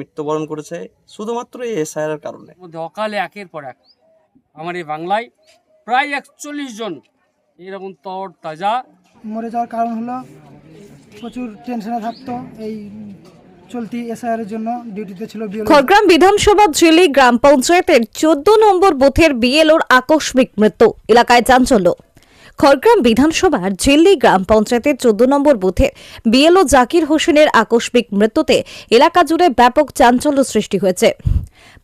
মৃত্যুবরণ করেছে শুধুমাত্র এই এসআইআর কারণে। মধ্যে অকালে একের পর এক। আমার এই বাংলায় প্রায় একচল্লিশ জন এরকম তর তাজা। মরে যাওয়ার কারণ হলো প্রচুর টেনশনে থাকতো এই চলতি এসআইআর জন্য ডিউটিতে ছিল খড়গ্রাম বিধানসভা জেলি গ্রাম পঞ্চায়েতের চোদ্দ নম্বর বুথের বিএলওর আকস্মিক মৃত্যু। এলাকায় চাঞ্চল্য। খড়গ্রাম বিধানসভার জেল্লি গ্রাম পঞ্চায়েতের চোদ্দ নম্বর বুথের বিএলও জাকির হোসেনের আকস্মিক মৃত্যুতে এলাকা জুড়ে ব্যাপক চাঞ্চল্য সৃষ্টি হয়েছে।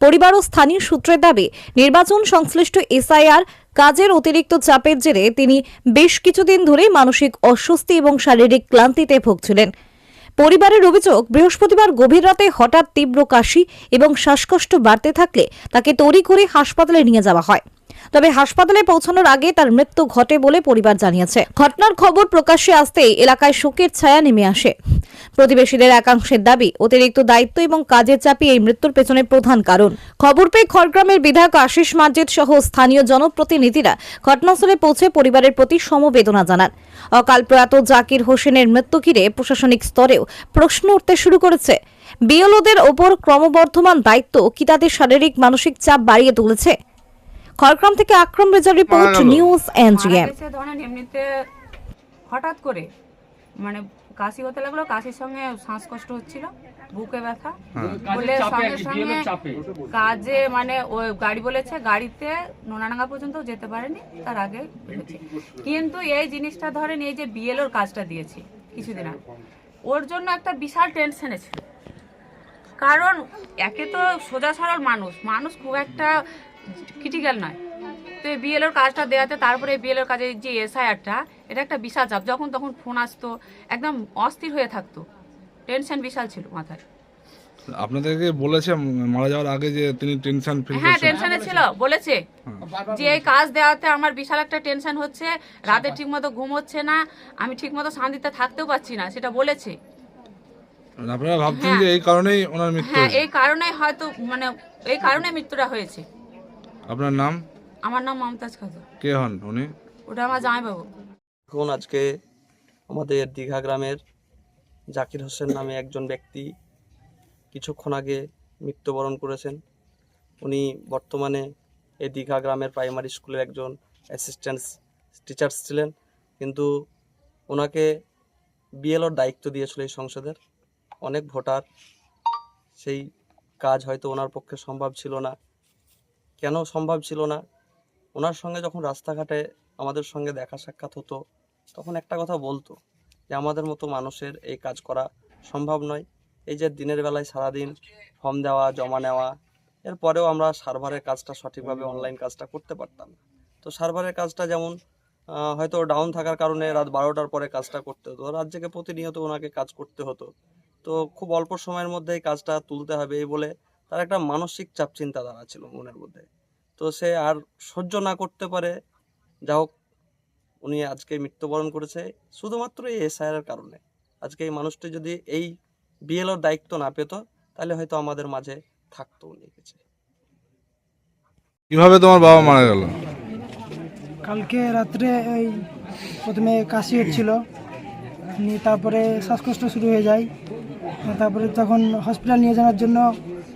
পরিবার ও স্থানীয় সূত্রের দাবি, নির্বাচন সংশ্লিষ্ট এসআইআর কাজের অতিরিক্ত চাপের জেরে তিনি বেশ কিছুদিন ধরেই মানসিক অস্বস্তি এবং শারীরিক ক্লান্তিতে ভুগছিলেন। পরিবারের অভিযোগ, বৃহস্পতিবার গভীর রাতে হঠাৎ তীব্র কাশি এবং শ্বাসকষ্ট বাড়তে থাকলে তাকে তড়ি করে হাসপাতালে নিয়ে যাওয়া হয়। তবে হাসপাতালে পৌঁছানোর আগে তার মৃত্যু ঘটে বলে পরিবার জানিয়েছে। ঘটনার খবর প্রকাশ্যে আসতেই এলাকায় শোকের ছায়া নেমে আসে। প্রতিবেশীদের একাংশের দাবি, অতিরিক্ত দায়িত্ব এবং কাজের চাপই এই মৃত্যুর পেছনে প্রধান কারণ। খবর পেয়ে খড়গ্রামের বিধায়ক আশিস মার্জেদ সহ স্থানীয় জনপ্রতিনিধিরা ঘটনাস্থলে পৌঁছে পরিবারের প্রতি সমবেদনা জানান। অকাল প্রয়াত জাকির হোসেনের মৃত্যু ঘিরে প্রশাসনিক স্তরেও প্রশ্ন উঠতে শুরু করেছে। বিএলওদের ওপর ক্রমবর্ধমান দায়িত্ব কি তাদের শারীরিক, মানসিক চাপ বাড়িয়ে তুলেছে? খড়গ্রাম থেকে আকরম রেজার রিপোর্ট নিউজ এনজিএম গেছে ধরেন এমনিতে হঠাৎ করে মানে কাশি হতে লাগল কাশির সঙ্গে শ্বাসকষ্ট হচ্ছিল বুকে ব্যথা। বলে সঙ্গে সঙ্গে কাজে মানে ওই গাড়ি বলেছে গাড়িতে নোনাডাঙ্গা পর্যন্ত যেতে পারেনি তার আগে কিন্তু এই জিনিসটা ধরেন এই যে বিএলওর কাজটা দিয়েছি কিছুদিন আগে ওর জন্য একটা বিশাল টেনশনে ছিল। কারণ একে তো সোজা সরল মানুষ মানুষ খুব একটা ক্রিটিক্যাল নয়। তো এই বিএলওর কাজটা দেওয়াতে তারপরে বিএলওর কাজে যে এসআইআরটা এটা একটা বিশাল চাপ। যখন তখন ফোন আসতো একদম অস্থির হয়ে থাকতো। টেনশন বিশাল ছিল মাথায়। আপনাদেরকে বলেছে মারা যাওয়ার আগে যে তিনি টেনশন ফিল হ্যাঁ টেনশনে ছিল বলেছে। যে এই কাজ দেওয়াতে আমার বিশাল একটা টেনশন হচ্ছে রাতে ঠিকমতো ঘুম হচ্ছে না আমি ঠিকমতো শান্তিতে থাকতেও পারছি না সেটা বলেছে। আপনারা ভাবছেন যে এই কারণেই ওনার মৃত্যু হ্যাঁ এই কারণে হয়তো মানে এই কারণে মৃত্যুটা হয়েছে। আপনার নাম? আমার নাম মমতাজ খাতুন। কে হন উনি? ওটা আমার জামাইবাবু। এখন আজকে আমাদের দীঘা গ্রামের জাকির হোসেন নামে একজন ব্যক্তি কিছুক্ষণ আগে মৃত্যুবরণ করেছেন। উনি বর্তমানে এই দীঘা গ্রামের প্রাইমারি স্কুলের একজন অ্যাসিস্ট্যান্ট টিচার্স ছিলেন কিন্তু ওনাকে বিএলওর দায়িত্ব দিয়েছিল এই সংসদের। অনেক ভোটার সেই কাজ হয়তো ওনার পক্ষে সম্ভব ছিল না। কেন সম্ভব ছিল না? ওনার সঙ্গে যখন রাস্তাঘাটে আমাদের সঙ্গে দেখা সাক্ষাৎ হতো, তখন একটা কথা বলতো যে, আমাদের মতো মানুষের এই কাজ করা সম্ভব নয়। এই যে দিনের বেলায় সারাদিন ফর্ম দেওয়া, জমা নেওয়া, এরপরেও আমরা সার্ভারের কাজটা সঠিকভাবে অনলাইন কাজটা করতে পারতাম না। তো সার্ভারের কাজটা যেমন হয়তো ডাউন থাকার কারণে রাত বারোটার পরে কাজটা করতে হতো। রাজ্যকে প্রতিনিয়ত ওনাকে কাজ করতে হতো। তো খুব অল্প সময়ের মধ্যে এই কাজটা তুলতে হবে এই বলে তার একটা মানসিক চাপ চিন্তাধারা ছিল মনের মধ্যে। তো সে আর সহ্য না করতে পারে। যা হোক উনি আজকে মৃত্যুবরণ করেছে শুধুমাত্র এই এসআইআর কারণে। আজকে এই মানুষটি যদি এই বিএলওর দায়িত্ব না পেত তাহলে হয়তো আমাদের মাঝে থাকতো উনি কাছে কীভাবে তোমার বাবা মারা গেল? কালকে রাত্রে এই প্রথমে কাশি হচ্ছিল। নিয়ে তারপরে শ্বাসকষ্ট শুরু হয়ে যায়। তারপরে তখন হসপিটাল নিয়ে যাওয়ার জন্য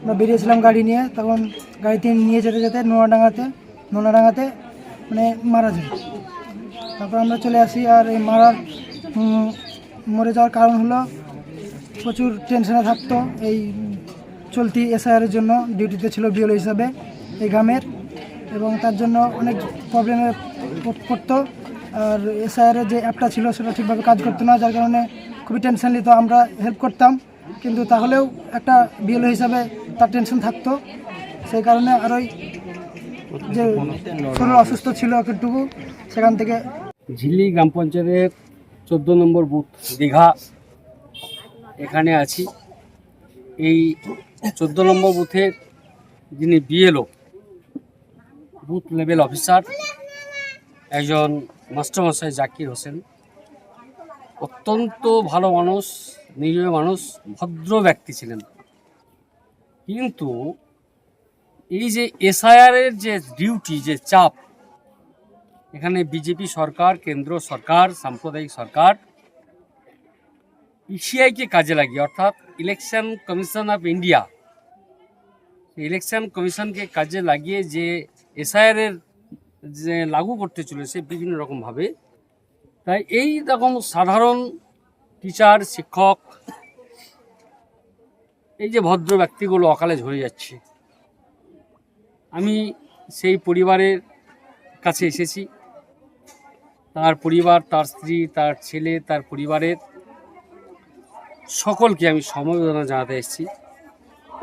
আমরা বেরিয়েছিলাম গাড়ি নিয়ে, তখন গাড়িতে নিয়ে যেতে যেতে নোনাডাঙ্গাতে নোনাডাঙ্গাতে মানে মারা যায়। তারপর আমরা চলে আসি আর এই মারার মরে যাওয়ার কারণ হলো প্রচুর টেনশনে থাকতো এই চলতি এসআইআর জন্য ডিউটিতে ছিল বিএলও হিসাবে এই গ্রামের এবং তার জন্য অনেক প্রবলেমে পড়তো। আর এসআইআর যে অ্যাপটা ছিল, সেটা ঠিকভাবে কাজ করতো না, যার কারণে খুবই টেনশন নিত। আমরা হেল্প করতাম। কিন্তু তাহলেও একটা বিএলও হিসাবে তার টেনশন থাকতো। সেই কারণে আরোই যে শরীর অসুস্থ ছিল একটুকু সেখান থেকে ঝিল্লি গ্রাম পঞ্চায়েতের চোদ্দ নম্বর বুথ, দীঘা। এখানে আছি। এই চোদ্দ নম্বর বুথের যিনি বিএলও, বুথ লেভেল অফিসার, একজন মাস্টারমশাই জাকির হোসেন। অত্যন্ত ভালো মানুষ, নিরীহ মানুষ, ভদ্র ব্যক্তি ছিলেন। কিন্তু এই যে এসআইআরের যে ডিউটি, যে চাপ, এখানে বিজেপি সরকার, কেন্দ্র সরকার, সাম্প্রদায়িক সরকার ইসিআইকে কাজে লাগিয়ে, অর্থাৎ election commission of India election কমিশনকে কাজে লাগিয়ে যে এসআইআর এর যে লাগু করতে চলেছে বিভিন্ন রকমভাবে তাই এই রকম সাধারণ টিচার শিক্ষক, এই যে ভদ্র ব্যক্তিগুলো অকালে ঝরে যাচ্ছে। আমি সেই পরিবারের কাছে এসেছি। তার পরিবার, তার স্ত্রী, তার ছেলে, তার পরিবারের সকলকে আমি সমবেদনা জানাতে এসেছি।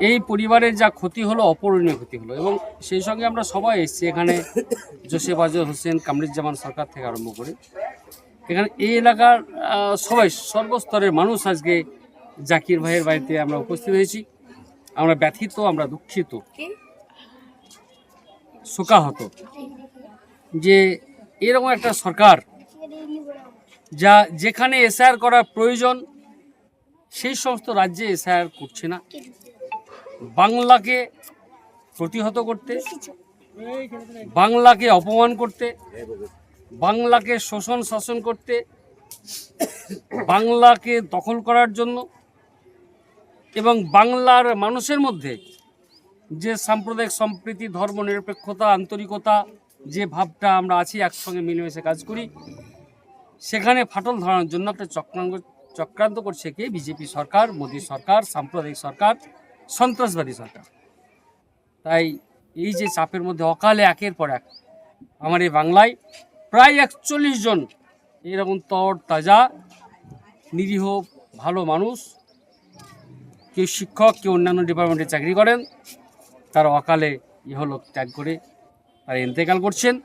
এই পরিবারের যা ক্ষতি হলো, অপূরণীয় ক্ষতি হলো এবং সেই সঙ্গে আমরা সবাই এসেছি এখানে জোসেফ আজর হোসেন, কামরুজ্জামান সরকার থেকে আরম্ভ করে। এখানে এই এলাকার সবাই সর্বস্তরের মানুষ আজকে জাকির ভাইয়ের বাড়িতে আমরা উপস্থিত হয়েছি। আমরা ব্যথিত আমরা দুঃখিত শোকাহত যে এরকম একটা সরকার যা যেখানে এসআর করার প্রয়োজন সেই সমস্ত রাজ্যে এসআর করছে না। বাংলাকে প্রতিহত করতে বাংলাকে অপমান করতে বাংলাকে শোষণ শাসন করতে, বাংলাকে দখল করার জন্য এবং বাংলার মানুষের মধ্যে যে সাম্প্রদায়িক সম্প্রীতি, ধর্ম নিরপেক্ষতা, আন্তরিকতা যে ভাবটা আমরা আছি, একসঙ্গে মিলেমিশে কাজ করি, সেখানে ফাটল ধরানোর জন্য একটা চক্রান্ত চক্রান্ত করছে কে? বিজেপি সরকার, মোদী সরকার, সাম্প্রদায়িক সরকার, সন্ত্রাসবাদী সরকার। তাই এই যে চাপের মধ্যে অকালে একের পর এক আমার এই বাংলায় প্রায় একচল্লিশ জন। এরকম তর তাজা, নিরীহ, ভালো মানুষ। কেউ শিক্ষক, কেউ অন্যান্য ডিপার্টমেন্টে চাকরি করেন। তারা অকালে ইহলোক ত্যাগ করে তারা ইন্তেকাল করছেন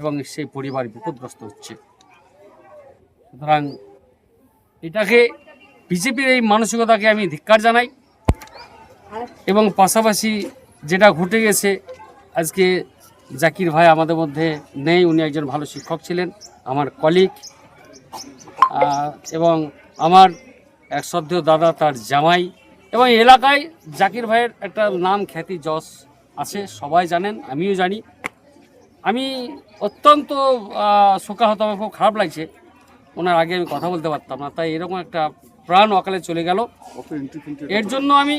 এবং সেই পরিবার বিপদগ্রস্ত হচ্ছে। সুতরাং এটাকে বিজেপির এই মানসিকতাকে আমি ধিক্কার জানাই এবং পাশাপাশি যেটা ঘটে গেছে, আজকে জাকির ভাই আমাদের মধ্যে নেই, উনি একজন ভালো শিক্ষক ছিলেন, আমার কলিগ এবং আমার এক শ্রদ্ধেয় দাদা তার জামাই, এবং এলাকায় জাকির ভাইয়ের একটা নাম খ্যাতি যশ আছে, সবাই জানেন, আমিও জানি। আমি অত্যন্ত শোকাহত, আমার খুব খারাপ লাগছে, ওনার আগে আমি কথা বলতে পারতাম না, তাই এরকম একটা প্রাণ অকালে চলে গেল। এর জন্য আমি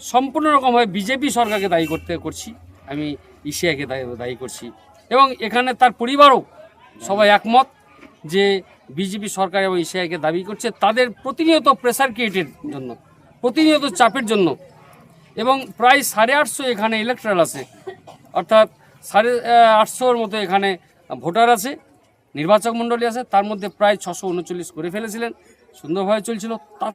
সম্পূর্ণ রকমভাবে বিজেপি সরকারকে দায়ী করতে করছি, আমি ইসিআইকে দায়ী করছি। এবং এখানে তার পরিবারও সবাই একমত যে বিজেপি সরকার এবং ইসিআইকে দাবি করছে তাদের প্রতিনিয়ত প্রেসার ক্রিয়েটের জন্য, প্রতিনিয়ত চাপের জন্য। এবং প্রায় সাড়ে আটশো এখানে ইলেকট্রাল আছে। অর্থাৎ সাড়ে আটশোর মতো এখানে ভোটার আছে, নির্বাচক মণ্ডলী আছে, তার মধ্যে প্রায় ছশো উনচল্লিশ করে ফেলেছিলেন। সুন্দরভাবে চলছিল। তা